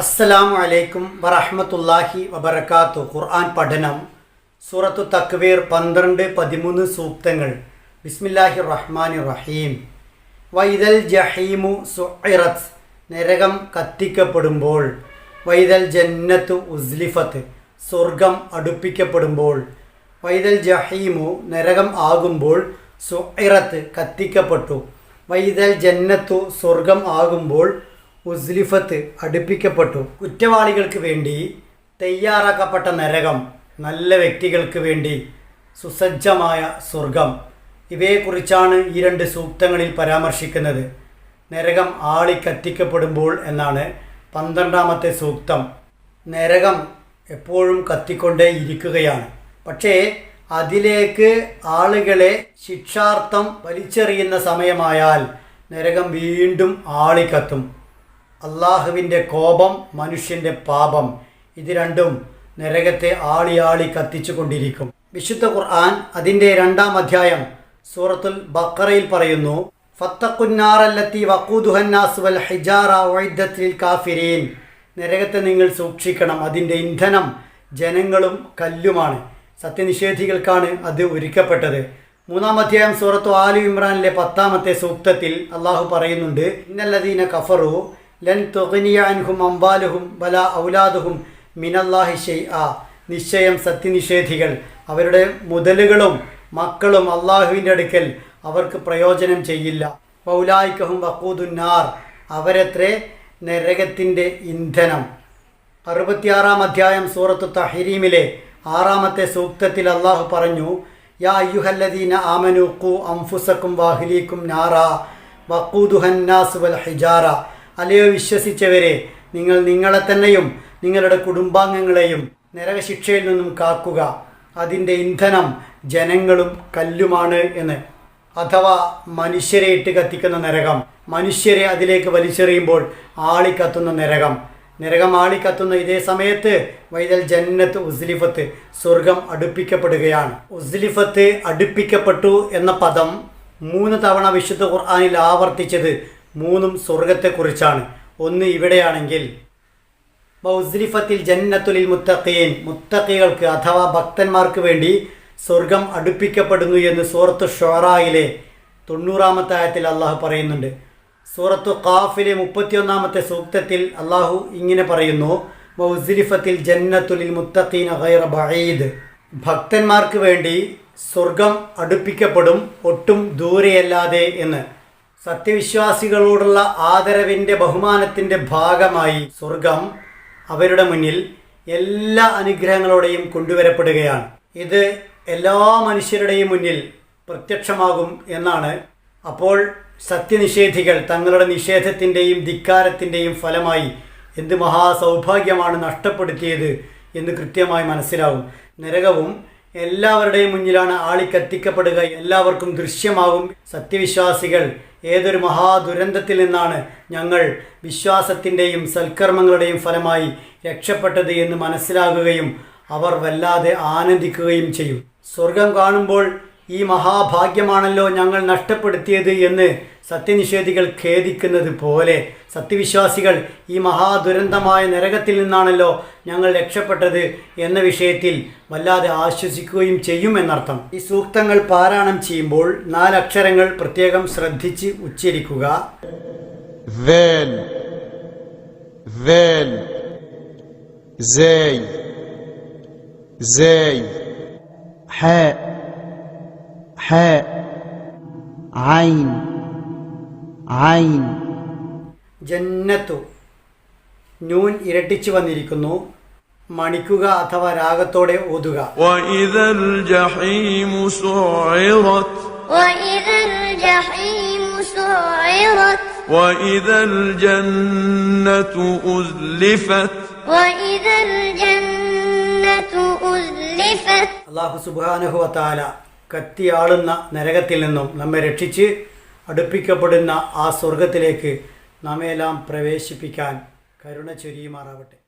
അസ്സലാമു അലൈക്കും വറഹ്മത്തുള്ളാഹി വബർക്കാത്തു ഖുർആൻ പഠനം. സൂറത്തു തക്വീർ പന്ത്രണ്ട് പതിമൂന്ന് സൂക്തങ്ങൾ. ബിസ്മില്ലാഹി റഹ്മാൻ റഹീം വൈദൽ ജഹീമു സുഇറത്ത് നരകം കത്തിക്കപ്പെടുമ്പോൾ. വൈദൽ ജന്നത്ത് ഉസ്ലിഫത്ത്. സ്വർഗം അടുപ്പിക്കപ്പെടുമ്പോൾ. വൈദൽ ജഹീമു നരകം ആകുമ്പോൾ സുഇറത്ത് കത്തിക്കപ്പെട്ടു. വൈദൽ ജന്നത്തു സ്വർഗം ആകുമ്പോൾ ഉസ്ലിഫത്ത് അടുപ്പിക്കപ്പെട്ടു. കുറ്റവാളികൾക്ക് വേണ്ടി തയ്യാറാക്കപ്പെട്ട നരകം നല്ല വ്യക്തികൾക്ക് വേണ്ടി സുസജ്ജമായ സ്വർഗം. ഇവയെക്കുറിച്ചാണ് ഈ രണ്ട് സൂക്തങ്ങളിൽ പരാമർശിക്കുന്നത്. നരകം ആളി കത്തിക്കപ്പെടുമ്പോൾ എന്നാണ് പന്ത്രണ്ടാമത്തെ സൂക്തം. നരകം എപ്പോഴും കത്തിക്കൊണ്ടേ ഇരിക്കുകയാണ്. പക്ഷേ അതിലേക്ക് ആളുകളെ ശിക്ഷാർത്ഥം വലിച്ചെറിയുന്ന സമയമായാൽ നരകം വീണ്ടും ആളിക്കത്തും. അള്ളാഹുവിന്റെ കോപം മനുഷ്യന്റെ പാപം ഇത് രണ്ടും നരകത്തെ ആളി ആളി കത്തിച്ചു കൊണ്ടിരിക്കും. വിശുദ്ധ ഖുർആൻ അതിന്റെ രണ്ടാം അധ്യായം സൂറത്തുൽ ബക്കറയിൽ പറയുന്നു ഫത്തക്കുന്നാറല്ലത്തി വക്കൂദുഹന്നാസ് വൽ ഹിജാറ വൈദ്യത്തിൽ കാഫിരീൻ. നരകത്തെ നിങ്ങൾ സൂക്ഷിക്കണം അതിന്റെ ഇന്ധനം ജനങ്ങളും കല്ലുമാണ്. സത്യനിഷേധികൾക്കാണ് അത് ഒരുക്കപ്പെട്ടത്. മൂന്നാം അധ്യായം സൂറത്തു ആലു ഇമ്രാനിലെ പത്താമത്തെ സൂക്തത്തിൽ അള്ളാഹു പറയുന്നുണ്ട് ഇന്നല്ലദീന കഫറു ലൻ തുഗ്നിയ അൻഹും അംബാലുഹും ബല ഔലാദുഹും മിനല്ലാഹി ഷെയ് ആ നിശ്ചയം സത്യനിഷേധികൾ. അവരുടെ മുതലുകളും മക്കളും അള്ളാഹുവിന്റെ അടുക്കൽ അവർക്ക് പ്രയോജനം ചെയ്യില്ല. പൗലായിക്കഹും വക്കൂദുന്നാർ അവരത്രേ നരകത്തിന്റെ ഇന്ധനം. അറുപത്തിയാറാം അധ്യായം സൂറത്തു തഹരീമിലെ ആറാമത്തെ സൂക്തത്തിൽ അള്ളാഹു പറഞ്ഞു യാ അയ്യുഹല്ലദീന ആമനു കു അംഫുസക്കും വാഹിലീക്കും നാറ. വക്കൂദുഹന്നാസ് വൽ ഹിജാറ. അലയോ വിശ്വസിച്ചവരെ നിങ്ങൾ നിങ്ങളെ തന്നെയും നിങ്ങളുടെ കുടുംബാംഗങ്ങളെയും നരകശിക്ഷയിൽ നിന്നും കാക്കുക. അതിന്റെ ഇന്ധനം ജനങ്ങളും കല്ലുമാണ് എന്ന്. അഥവാ മനുഷ്യരെ ഇട്ട് കത്തിക്കുന്ന നരകം മനുഷ്യരെ അതിലേക്ക് വലിച്ചെറിയുമ്പോൾ ആളിക്കത്തുന്ന നരകം. നരകം ആളിക്കത്തുന്ന ഇതേ സമയത്ത് വൈദൽ ജന്നത്ത് ഉസ്ലിഫത്ത് സ്വർഗം അടുപ്പിക്കപ്പെടുകയാണ്. ഉസ്ലിഫത്ത് അടുപ്പിക്കപ്പെട്ടു എന്ന പദം മൂന്ന് തവണ വിശുദ്ധ ഖുർആാനിൽ ആവർത്തിച്ചത് മൂന്നും സ്വർഗത്തെക്കുറിച്ചാണ് ഒന്ന് ഇവിടെയാണെങ്കിൽ ബൗസ്രിഫത്തിൽ ജന്നത്തുലിൽ മുത്തഖീൻ മുത്തഖികൾക്ക് അഥവാ ഭക്തന്മാർക്ക് വേണ്ടി സ്വർഗം അടുപ്പിക്കപ്പെടുന്നു എന്ന് സൂറത്ത് ഷോറായിലെ തൊണ്ണൂറാമത്തെ ആയത്തിൽ അള്ളാഹു പറയുന്നുണ്ട്. സൂറത്തു ഖാഫിലെ മുപ്പത്തിയൊന്നാമത്തെ സൂക്തത്തിൽ അള്ളാഹു ഇങ്ങനെ പറയുന്നു ബൗസ്രിഫത്തിൽ ജന്നത്തുലിൽ മുത്തഖീൻ ഗൈറ ബഈദ്. ഭക്തന്മാർക്ക് വേണ്ടി സ്വർഗം അടുപ്പിക്കപ്പെടും ഒട്ടും ദൂരെയല്ലാതെ എന്ന്. സത്യവിശ്വാസികളോടുള്ള ആദരവിന്റെ ബഹുമാനത്തിന്റെ ഭാഗമായി സ്വർഗം അവരുടെ മുന്നിൽ എല്ലാ അനുഗ്രഹങ്ങളോടെയും കൊണ്ടുവരപ്പെടുകയാണ്. ഇത് എല്ലാ മനുഷ്യരുടെയും മുന്നിൽ പ്രത്യക്ഷമാകും എന്നാണ്. അപ്പോൾ സത്യനിഷേധികൾ തങ്ങളുടെ നിഷേധത്തിന്റെയും ധിക്കാരത്തിന്റെയും ഫലമായി എന്ത് മഹാസൗഭാഗ്യമാണ് നഷ്ടപ്പെടുത്തിയത് എന്ന് കൃത്യമായി മനസ്സിലാവും. നരകവും എല്ലാവരുടെയും മുന്നിലാണ് ആളിക്കത്തിക്കപ്പെടുക. എല്ലാവർക്കും ദൃശ്യമാകും. സത്യവിശ്വാസികൾ ഏതൊരു മഹാദുരന്തത്തിൽ നിന്നാണ് ഞങ്ങൾ വിശ്വാസത്തിന്റെയും സൽക്കർമ്മങ്ങളുടെയും ഫലമായി രക്ഷപ്പെട്ടത് എന്ന് മനസ്സിലാകുകയും അവർ വല്ലാതെ ആനന്ദിക്കുകയും ചെയ്യും. സ്വർഗം കാണുമ്പോൾ ഈ മഹാഭാഗ്യമാണല്ലോ ഞങ്ങൾ നഷ്ടപ്പെടുത്തിയത് എന്ന് സത്യനിഷേധികൾ ഖേദിക്കുന്നത് പോലെ സത്യവിശ്വാസികൾ ഈ മഹാദുരന്തമായ നരകത്തിൽ നിന്നാണല്ലോ ഞങ്ങൾ രക്ഷപ്പെട്ടത് എന്ന വിഷയത്തിൽ വല്ലാതെ ആശ്വസിക്കുകയും ചെയ്യും എന്നർത്ഥം ഈ സൂക്തങ്ങൾ പാരായണം ചെയ്യുമ്പോൾ നാലക്ഷരങ്ങൾ പ്രത്യേകം ശ്രദ്ധിച്ച് ഉച്ചരിക്കുക ذال ذال زاي زاي حاء حاء عين عين ജന്നത്തു നൂൻ ഇരട്ടിച്ചു വന്നിരിക്കുന്നു മണിക്കുക അഥവാ രാഗത്തോടെ ഓതുക وإذا الجحيم سعرت وإذا الجحيم سعرت وإذا الجنة أزلفت وإذا الجنة أزلفت അള്ളാഹു സുബാനുഹുവത്താല കത്തിയാളുന്ന നരകത്തിൽ നിന്നും നമ്മെ രക്ഷിച്ച് അടുപ്പിക്കപ്പെടുന്ന ആ സ്വർഗത്തിലേക്ക് നമ്മെല്ലാം പ്രവേശിപ്പിക്കാൻ കരുണ ചൊരിയുമാറാവട്ടെ.